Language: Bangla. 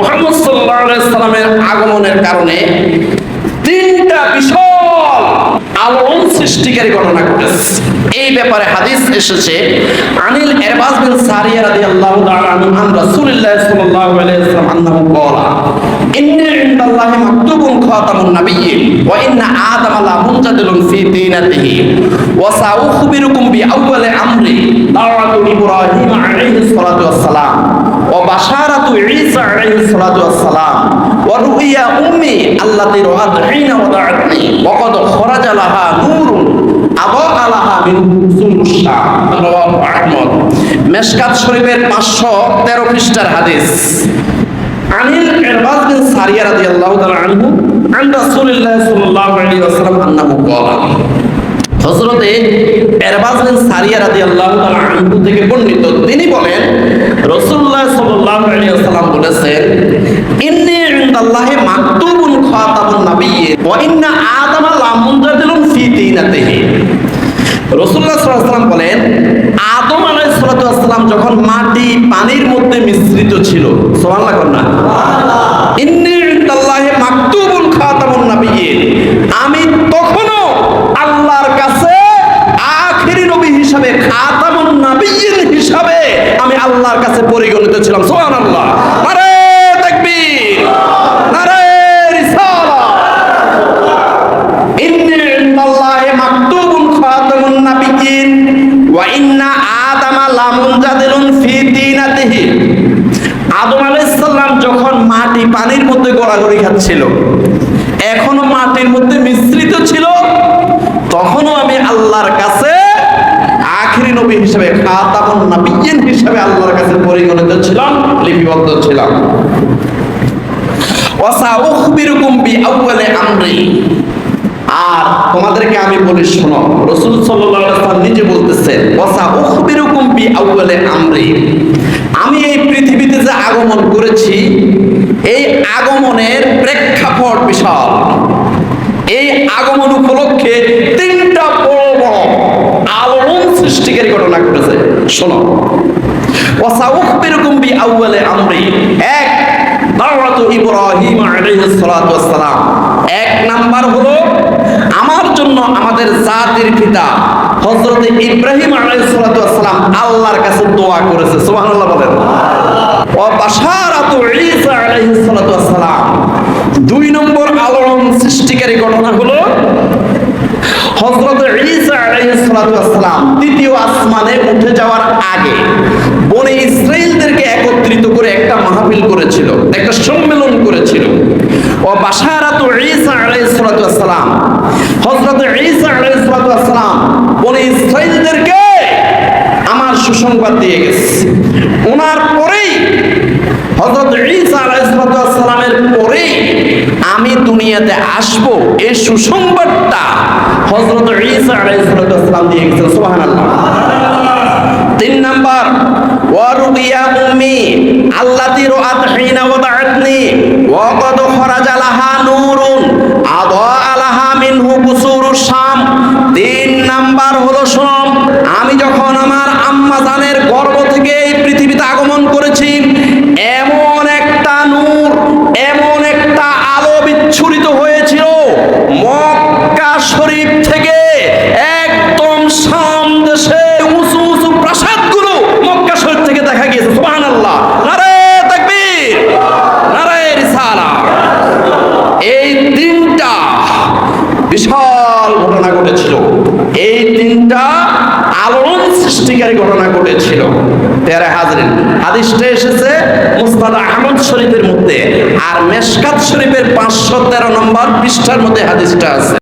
মোহাম্মদ সাল্লামের আগমনের কারণে তিনটা বিশাল আলোড়ন সৃষ্টিকারী ঘটনা ঘটেছে। এই ব্যাপারে হাদিস এসেছে, আনিল এরবাজ বিন সারিয়া রাদিয়াল্লাহু তাআলা আন রাসূলুল্লাহ সাল্লাল্লাহু আলাইহি ওয়াসাল্লাম আন্নাহু ক্বালা ইন্নী ইনদাল্লাহি মাকতুবুন খাতামুন নাবিয়্যিন, ওয়া ইন্না আদাম লা মুনজাদিলুন ফি দীনাতিহি, ওয়া সাউখবিরুকুম বিআউওয়ালি আমরি দাওয়াতু ইব্রাহিম আলাইহিস সালাতু ওয়াস সালাম ওয়া বাশারাতু ঈসা আলাইহিস সালাতু ওয়াস সালাম ওয়ারুহিয়া উম্মি আল্লাতি রাআতইনা ওয়াকাদ খরাজা লাহা নূরুন মিন সুলুশা আহমদ মেশকাত শরীফের 513 পৃষ্ঠার হাদিস। আনিল ইরবাদ বিন সারিয়া রাদিয়াল্লাহু তাআলা আনহু, আন রাসূলুল্লাহ সাল্লাল্লাহু আলাইহি ওয়াসাল্লাম আন্নাহু ক্বালা। হযরতে ইরবাদ বিন সারিয়া রাদিয়াল্লাহু তাআলা আনহু থেকে বর্ণিত, তিনি বলেন নাবিয়্যিন আদামা লা মুনজাদিলুন ফি দীনাতিহি। রাসূলুল্লাহ সাল্লাল্লাহু আলাইহি ওয়াসাল্লাম বলেন আদম আলাইহিস সালাতু ওয়াসসালাম যখন মাটি পানির মধ্যে মিশ্রিত ছিল সুবহানাল্লাহ কোন না। ইন্নী ইনদাল্লাহি মাকতুবুন খাতামুন নাবিয়্যিন। আমি তখনও আল্লাহর কাছে আখিরি নবী হিসাবে খাতামুন নাবিয়্যিন হিসাবে আমি আল্লাহর কাছে পরিগণিত ছিলাম সুবহানাল্লাহ নারে তাকবীর নারে রিসালাত ইন্নী ইনদাল্লাহি মাকতুবুন খাতামুন নাবিয়্যিন ওয়া ইন্না আদামা লামুনজাদিলুন ফি দীনাতিহি আদম আলাইহিস সালাম যখন মাটি পানির মধ্যে গড়াগড়ি খাচ্ছিল। এখনও মাটির মধ্যে মিশ্রিত ছিল। তখনও আমি আল্লাহর কাছে আখিরি নবী হিসেবে, খাতামুন নাবিয়্যিন হিসেবে আল্লাহর কাছে পরিগণিত ছিলাম, লিপিবদ্ধ ছিলাম। আর তোমাদেরকে আমি বলি, শোনো, রসুল সাল্লাল্লাহু আলাইহি ওয়াসাল্লাম নিজে বলতেছেন ওয়াসা উখবিরুকুম বিআউয়ালি আমরি আমি এই পৃথিবীতে যে আগমন করেছি এই আগমনের এই আগমন উপলক্ষে তিনটা বড় বড় আলোড়ন সৃষ্টিকারী ঘটনা ঘটেছে। শোনো। এক নাম্বার হলো, আমার জন্য আমাদের জাতির পিতা ইব্রাহিম আল্লাহর কাছে দোয়া করেছে। সুবহানাল্লাহ বলেন ওয়া বাশারাতু ঈসা আলাইহিস সালাতু ওয়াস সালাম দুই নম্বর আলোড়ন সৃষ্টিকারী ঘটনা হলো হযরত ঈসা আলাইহিস সালাতু তৃতীয় আসমানে উঠে যাওয়ার আগে বনে ইসরাইলদেরকে একত্রিত করে একটা মাহফিল করেছিল, একটা সম্মেলন করেছিল। ও বাশারাতু ঈসা আলাইহিস সালাতু ওয়াস সালাম, হযরত ঈসা আলাইহিস সালাতু বনে ইসরাইলদেরকে আমার সুসংবাদ দিয়ে গেছে ওনার পরেই হযরত ঈসা আলাইহিস সালাতু ওয়াস সালামের পরেই আমি দুনিয়াতে আসব এই সুসংবাদটা হযরত ঈসা দিয়ে তিন নাম্বার ওয়ারুকিয়া উম্মি, আল্লাতি রাআত হিনা ওয়া ক্বাদ খরাজা লাহা নূরুন, আদা লাহা মিনহু শাম। তিন নাম্বার হলো বিশাল ঘটনা ঘটেছিল। এই তিনটা আলোড়ন সৃষ্টিকারী ঘটনা ঘটেছিল। তেরে হাজরিন, হাদিসটা এসেছে মুস্তাদ আহমদ শরীফের মধ্যে, আর মেশকাত শরীফের পাঁচশো তেরো নম্বর পৃষ্ঠার মধ্যে হাদিসটা আছে।